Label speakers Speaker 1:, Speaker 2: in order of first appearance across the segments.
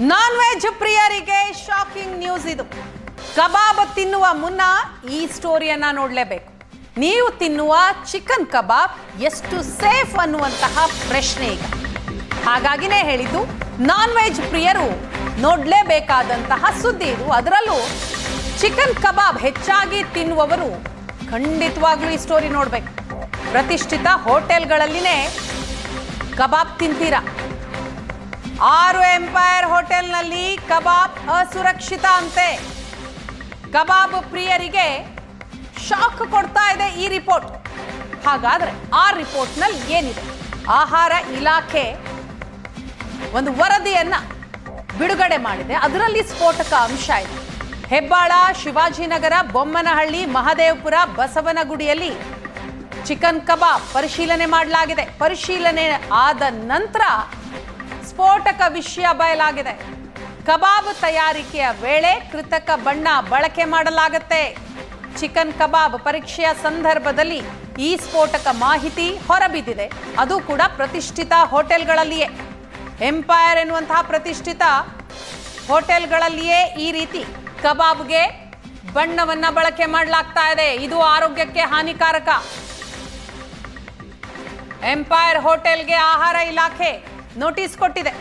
Speaker 1: ನಾನ್ veg ಪ್ರಿಯರಿಗೆ shocking news ಇದು. Kebab ತಿನ್ನುವ ಮುನ್ನ ಈ ಸ್ಟೋರಿಯನ್ನ ನೋಡಲೇಬೇಕು. ನೀವು ತಿನ್ನುವ ಚಿಕನ್ ಕಬಾಬ್ ಎಷ್ಟು ಸೇಫ್ ಅನ್ನುವಂತಹ ಪ್ರಶ್ನೆ ಈಗ. ಹಾಗಾಗಿನೇ ಹೇಳಿದ್ದು ನಾನ್ ವೆಜ್ ಪ್ರಿಯರು ನೋಡಲೇಬೇಕಾದಂತಹ ಸುದ್ದಿ ಇದು. ಅದರಲ್ಲೂ ಚಿಕನ್ ಕಬಾಬ್ ಹೆಚ್ಚಾಗಿ ತಿನ್ನುವವರು ಖಂಡಿತವಾಗ್ಲೂ ಈ ಸ್ಟೋರಿ ನೋಡಬೇಕು. ಪ್ರತಿಷ್ಠಿತ ಹೋಟೆಲ್ಗಳಲ್ಲಿನೇ ಕಬಾಬ್ ತಿಂತೀರಾ? ಆರು ಎಂಪೈರ್ ಹೋಟೆಲ್ನಲ್ಲಿ ಕಬಾಬ್ ಅಸುರಕ್ಷಿತ ಅಂತೆ ಕಬಾಬ್ ಪ್ರಿಯರಿಗೆ ಶಾಕ್ ಕೊಡ್ತಾ ಇದೆ ಈ ರಿಪೋರ್ಟ್. ಹಾಗಾದ್ರೆ ಆ ರಿಪೋರ್ಟ್ನಲ್ಲಿ ಏನಿದೆ? ಆಹಾರ ಇಲಾಖೆ ಒಂದು ವರದಿಯನ್ನ ಬಿಡುಗಡೆ ಮಾಡಿದೆ. ಅದರಲ್ಲಿ ಸ್ಫೋಟಕ ಅಂಶ ಇದೆ. ಹೆಬ್ಬಾಳ, ಶಿವಾಜಿನಗರ, ಬೊಮ್ಮನಹಳ್ಳಿ, ಮಹದೇವಪುರ, ಬಸವನಗುಡಿಯಲ್ಲಿ ಚಿಕನ್ ಕಬಾಬ್ ಪರಿಶೀಲನೆ ಮಾಡಲಾಗಿದೆ. ಪರಿಶೀಲನೆ ಆದ ನಂತರ ಸ್ಫೋಟಕ ವಿಷಯ ಬಯಲಾಗಿದೆ. ಕಬಾಬ್ ತಯಾರಿಕೆಯ ವೇಳೆ ಕೃತಕ ಬಣ್ಣ ಬಳಕೆ ಮಾಡಲಾಗುತ್ತೆ. ಚಿಕನ್ ಕಬಾಬ್ ಪರೀಕ್ಷೆಯ ಸಂದರ್ಭದಲ್ಲಿ ಈ ಸ್ಫೋಟಕ ಮಾಹಿತಿ ಹೊರಬಿದ್ದಿದೆ. ಅದು ಕೂಡ ಪ್ರತಿಷ್ಠಿತ ಹೋಟೆಲ್ಗಳಲ್ಲಿಯೇ. ಎಂಪೈರ್ ಎನ್ನುವಂತಹ ಪ್ರತಿಷ್ಠಿತ ಹೋಟೆಲ್ಗಳಲ್ಲಿಯೇ ಈ ರೀತಿ ಕಬಾಬ್ಗೆ ಬಣ್ಣವನ್ನ ಬಳಕೆ ಮಾಡಲಾಗ್ತಾ ಇದೆ. ಇದು ಆರೋಗ್ಯಕ್ಕೆ ಹಾನಿಕಾರಕ. ಎಂಪೈರ್ ಹೋಟೆಲ್ಗೆ ಆಹಾರ ಇಲಾಖೆ ನೋಟಿಸ್ ಕೊಟ್ಟಿದೆ.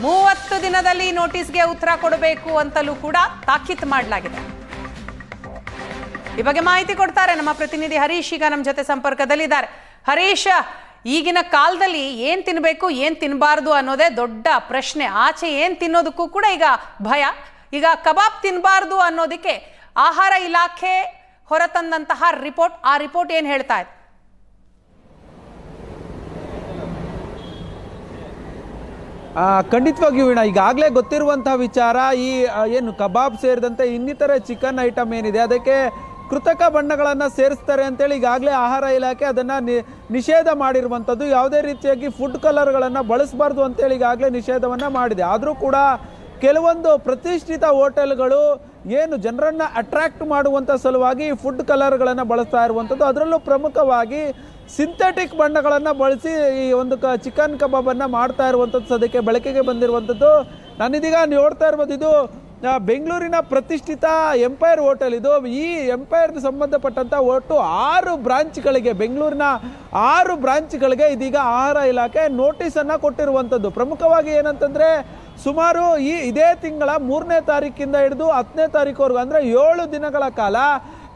Speaker 1: ಮೂವತ್ತು ದಿನದಲ್ಲಿ ನೋಟಿಸ್ಗೆ ಉತ್ತರ ಕೊಡಬೇಕು ಅಂತಲೂ ಕೂಡ ತಾಕೀತು ಮಾಡಲಾಗಿದೆ. ಈ ಬಗ್ಗೆ ಮಾಹಿತಿ ಕೊಡ್ತಾರೆ ನಮ್ಮ ಪ್ರತಿನಿಧಿ ಹರೀಶ್ ಈಗ ನಮ್ಮ ಜೊತೆ ಸಂಪರ್ಕದಲ್ಲಿದ್ದಾರೆ. ಹರೀಶ್, ಈಗಿನ ಕಾಲದಲ್ಲಿ ಏನ್ ತಿನ್ಬೇಕು, ಏನ್ ತಿನ್ನಬಾರ್ದು ಅನ್ನೋದೇ ದೊಡ್ಡ ಪ್ರಶ್ನೆ. ಆಚೆ ಏನ್ ತಿನ್ನೋದಕ್ಕೂ ಕೂಡ ಈಗ ಭಯ. ಈಗ ಕಬಾಬ್ ತಿನ್ನಬಾರ್ದು ಅನ್ನೋದಕ್ಕೆ ಆಹಾರ ಇಲಾಖೆ ಹೊರತಂದಂತಹ ರಿಪೋರ್ಟ್. ಆ ರಿಪೋರ್ಟ್ ಏನ್ ಹೇಳ್ತಾ ಇದೆ
Speaker 2: ಆ, ಖಂಡಿತವಾಗಿಯೂ ವೀಣಾ, ಈಗಾಗಲೇ ಗೊತ್ತಿರುವಂತಹ ವಿಚಾರ, ಈ ಏನು ಕಬಾಬ್ ಸೇರಿದಂತೆ ಇನ್ನಿತರ ಚಿಕನ್ ಐಟಮ್ ಏನಿದೆ, ಅದಕ್ಕೆ ಕೃತಕ ಬಣ್ಣಗಳನ್ನು ಸೇರಿಸ್ತಾರೆ ಅಂತೇಳಿ ಈಗಾಗಲೇ ಆಹಾರ ಇಲಾಖೆ ಅದನ್ನು ನಿ, ನಿಷೇಧ ಮಾಡಿರುವಂಥದ್ದು. ಯಾವುದೇ ರೀತಿಯಾಗಿ ಫುಡ್ ಕಲರ್ಗಳನ್ನು ಬಳಸಬಾರ್ದು ಅಂತೇಳಿ ಈಗಾಗಲೇ ನಿಷೇಧವನ್ನು ಮಾಡಿದೆ. ಆದರೂ ಕೂಡ ಕೆಲವೊಂದು ಪ್ರತಿಷ್ಠಿತ ಹೋಟೆಲ್ಗಳು ಏನು ಜನರನ್ನು ಅಟ್ರಾಕ್ಟ್ ಮಾಡುವಂಥ ಸಲುವಾಗಿ ಫುಡ್ ಕಲರ್ಗಳನ್ನು ಬಳಸ್ತಾ ಇರುವಂಥದ್ದು. ಅದರಲ್ಲೂ ಪ್ರಮುಖವಾಗಿ ಸಿಂಥೆಟಿಕ್ ಬಣ್ಣಗಳನ್ನು ಬಳಸಿ ಈ ಒಂದು ಕ ಚಿಕನ್ ಕಬಾಬನ್ನು ಮಾಡ್ತಾ ಇರುವಂಥದ್ದು ಸದ್ಯಕ್ಕೆ ಬೆಳಕಿಗೆ ಬಂದಿರುವಂಥದ್ದು. ನಾನಿದೀಗ ನೋಡ್ತಾ ಇರ್ಬೋದು, ಇದು ಬೆಂಗಳೂರಿನ ಪ್ರತಿಷ್ಠಿತ ಎಂಪೈರ್ ಹೋಟೆಲ್ ಇದು ಈ ಎಂಪೈರ್ಗೆ ಸಂಬಂಧಪಟ್ಟಂಥ ಒಟ್ಟು ಆರು ಬ್ರಾಂಚ್ಗಳಿಗೆ, ಬೆಂಗಳೂರಿನ ಆರು ಬ್ರಾಂಚ್ಗಳಿಗೆ ಇದೀಗ ಆಹಾರ ಇಲಾಖೆ ನೋಟಿಸನ್ನು ಕೊಟ್ಟಿರುವಂಥದ್ದು. ಪ್ರಮುಖವಾಗಿ ಏನಂತಂದರೆ, ಸುಮಾರು ಈ, ಇದೇ ತಿಂಗಳ ಮೂರನೇ ತಾರೀಕಿಂದ ಹಿಡಿದು ಹತ್ತನೇ ತಾರೀಕುವರೆಗೂ, ಅಂದರೆ ಏಳು ದಿನಗಳ ಕಾಲ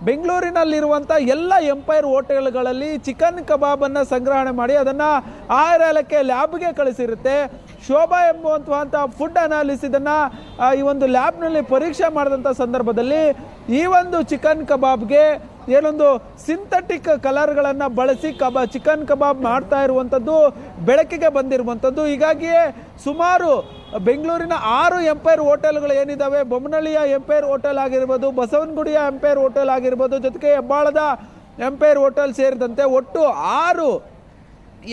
Speaker 2: ಬೆಂಗಳೂರಿನಲ್ಲಿರುವಂಥ ಎಲ್ಲ ಎಂಪೈರ್ ಹೋಟೆಲ್ಗಳಲ್ಲಿ ಚಿಕನ್ ಕಬಾಬನ್ನು ಸಂಗ್ರಹಣೆ ಮಾಡಿ ಅದನ್ನು ಆಹಾರ ಇಲಾಖೆ ಲ್ಯಾಬ್ಗೆ ಕಳಿಸಿರುತ್ತೆ. ಶೋಭಾ ಎಂಬುವಂಥ ಫುಡ್ ಅನಾಲಿಸ್ ಇದನ್ನು ಈ ಒಂದು ಲ್ಯಾಬ್ನಲ್ಲಿ ಪರೀಕ್ಷೆ ಮಾಡಿದಂಥ ಸಂದರ್ಭದಲ್ಲಿ ಈ ಒಂದು ಚಿಕನ್ ಕಬಾಬ್ಗೆ ಏನೊಂದು ಸಿಂಥೆಟಿಕ್ ಕಲರ್ಗಳನ್ನು ಬಳಸಿ ಕಬಾ, ಚಿಕನ್ ಕಬಾಬ್ ಮಾಡ್ತಾ ಇರುವಂಥದ್ದು ಬೆಳಕಿಗೆ ಬಂದಿರುವಂಥದ್ದು ಹೀಗಾಗಿಯೇ ಸುಮಾರು ಬೆಂಗಳೂರಿನ ಆರು ಎಂಪೈರ್ ಹೋಟೆಲ್ಗಳು ಏನಿದ್ದಾವೆ ಬೊಮ್ಮನಳ್ಳಿಯ ಎಂಪೈರ್ ಹೋಟೆಲ್ ಆಗಿರ್ಬೋದು, ಬಸವನಗುಡಿಯ ಎಂಪೈರ್ ಹೋಟೆಲ್ ಆಗಿರ್ಬೋದು, ಜೊತೆಗೆ ಹೆಬ್ಬಾಳದ ಎಂಪೈರ್ ಹೋಟೆಲ್ ಸೇರಿದಂತೆ ಒಟ್ಟು ಆರು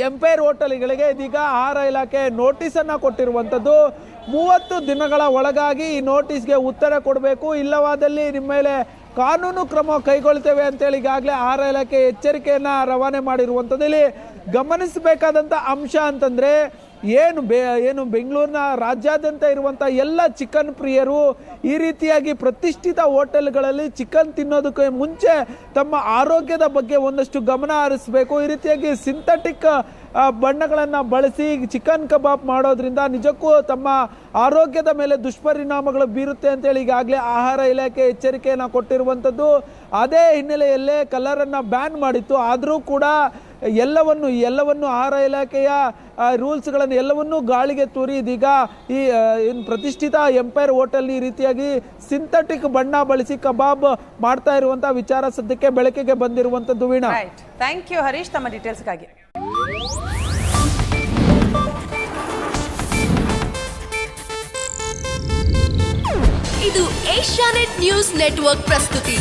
Speaker 2: ಎಂಪೈರ್ ಹೋಟೆಲ್ಗಳಿಗೆ ಇದೀಗ ಆಹಾರ ಇಲಾಖೆ ನೋಟಿಸನ್ನು ಕೊಟ್ಟಿರುವಂಥದ್ದು ಮೂವತ್ತು ದಿನಗಳ ಒಳಗಾಗಿ ಈ ನೋಟಿಸ್ಗೆ ಉತ್ತರ ಕೊಡಬೇಕು. ಇಲ್ಲವಾದಲ್ಲಿ ನಿಮ್ಮ ಮೇಲೆ ಕಾನೂನು ಕ್ರಮ ಕೈಗೊಳ್ತೇವೆ ಅಂತೇಳಿ ಈಗಾಗಲೇ ಆಹಾರ ಇಲಾಖೆ ಎಚ್ಚರಿಕೆಯನ್ನು ರವಾನೆ ಮಾಡಿರುವಂಥದ್ದು ಇಲ್ಲಿ ಗಮನಿಸಬೇಕಾದಂಥ ಅಂಶ ಅಂತಂದರೆ ಏನು ಬೆ ಏನು ಬೆಂಗಳೂರಿನ ರಾಜ್ಯಾದ್ಯಂತ ಇರುವಂಥ ಎಲ್ಲ ಚಿಕನ್ ಪ್ರಿಯರು ಈ ರೀತಿಯಾಗಿ ಪ್ರತಿಷ್ಠಿತ ಹೋಟೆಲ್ಗಳಲ್ಲಿ ಚಿಕನ್ ತಿನ್ನೋದಕ್ಕೆ ಮುಂಚೆ ತಮ್ಮ ಆರೋಗ್ಯದ ಬಗ್ಗೆ ಒಂದಷ್ಟು ಗಮನ ಹರಿಸಬೇಕು. ಈ ರೀತಿಯಾಗಿ ಸಿಂಥೆಟಿಕ್ ಬಣ್ಣಗಳನ್ನು ಬಳಸಿ ಚಿಕನ್ ಕಬಾಬ್ ಮಾಡೋದ್ರಿಂದ ನಿಜಕ್ಕೂ ತಮ್ಮ ಆರೋಗ್ಯದ ಮೇಲೆ ದುಷ್ಪರಿಣಾಮಗಳು ಬೀರುತ್ತೆ ಅಂತೇಳಿ ಈಗಾಗಲೇ ಆಹಾರ ಇಲಾಖೆ ಎಚ್ಚರಿಕೆಯನ್ನು ಕೊಟ್ಟಿರುವಂಥದ್ದು ಅದೇ ಹಿನ್ನೆಲೆಯಲ್ಲೇ ಕಲರನ್ನು ಬ್ಯಾನ್ ಮಾಡಿತ್ತು. ಆದರೂ ಕೂಡ ಎಲ್ಲವನ್ನು ಎಲ್ಲವನ್ನು ಆಹಾರ ಇಲಾಖೆಯ ರೂಲ್ಸ್ಗಳನ್ನು ಎಲ್ಲವನ್ನೂ ಗಾಳಿಗೆ ತೂರಿ ಇದೀಗ ಈ ಏನು ಪ್ರತಿಷ್ಠಿತ ಎಂಪೈರ್ ಹೋಟೆಲ್ ಈ ರೀತಿಯಾಗಿ ಸಿಂಥೆಟಿಕ್ ಬಣ್ಣ ಬಳಸಿ ಕಬಾಬ್ ಮಾಡ್ತಾ ಇರುವಂತಹ ವಿಚಾರ ಸದ್ಯಕ್ಕೆ ಬೆಳಕಿಗೆ ಬಂದಿರುವಂತದ್ದು Veena.
Speaker 1: Right thank you Harish. ತಮ್ಮ ಡೀಟೇಲ್ಸ್ಗಾಗಿ
Speaker 3: ಇದು ಏಷ್ಯಾನೆಟ್ ನ್ಯೂಸ್ ನೆಟ್ವರ್ಕ್ ಪ್ರಸ್ತುತಿ.